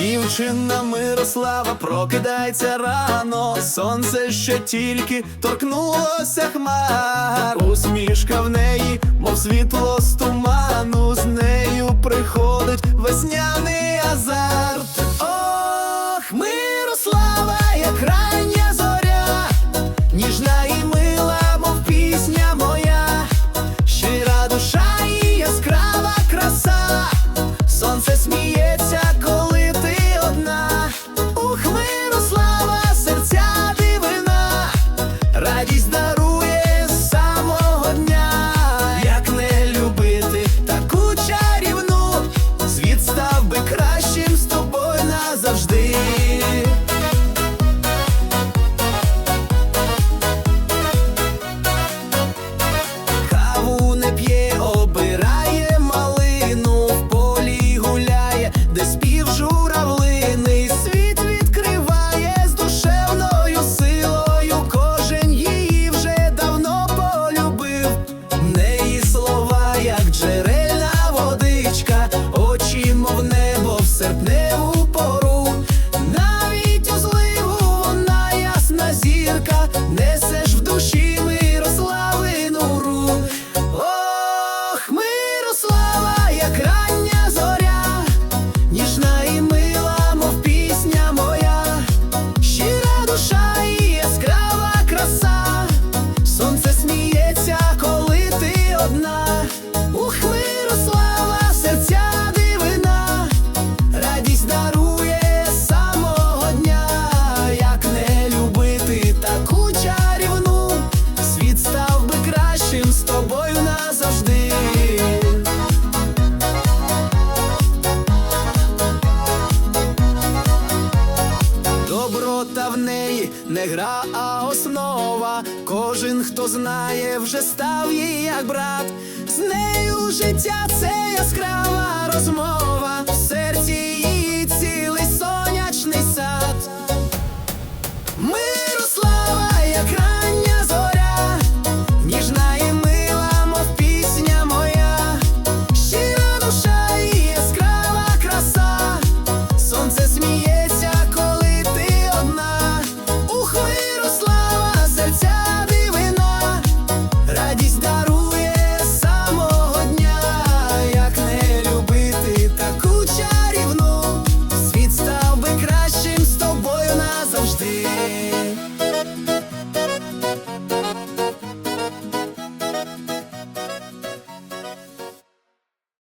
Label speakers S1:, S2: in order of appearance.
S1: Дівчина Мирослава прокидається рано, сонце ще тільки торкнулося хмар, усмішка в неї, мов світло сто. дарує самого дня, як не любити таку чарівну, світ став би кращим з тобою назавжди. Доброта в неї не гра, а основа. Кожен, хто знає, вже став їй як брат. З нею життя це яскрава розмова.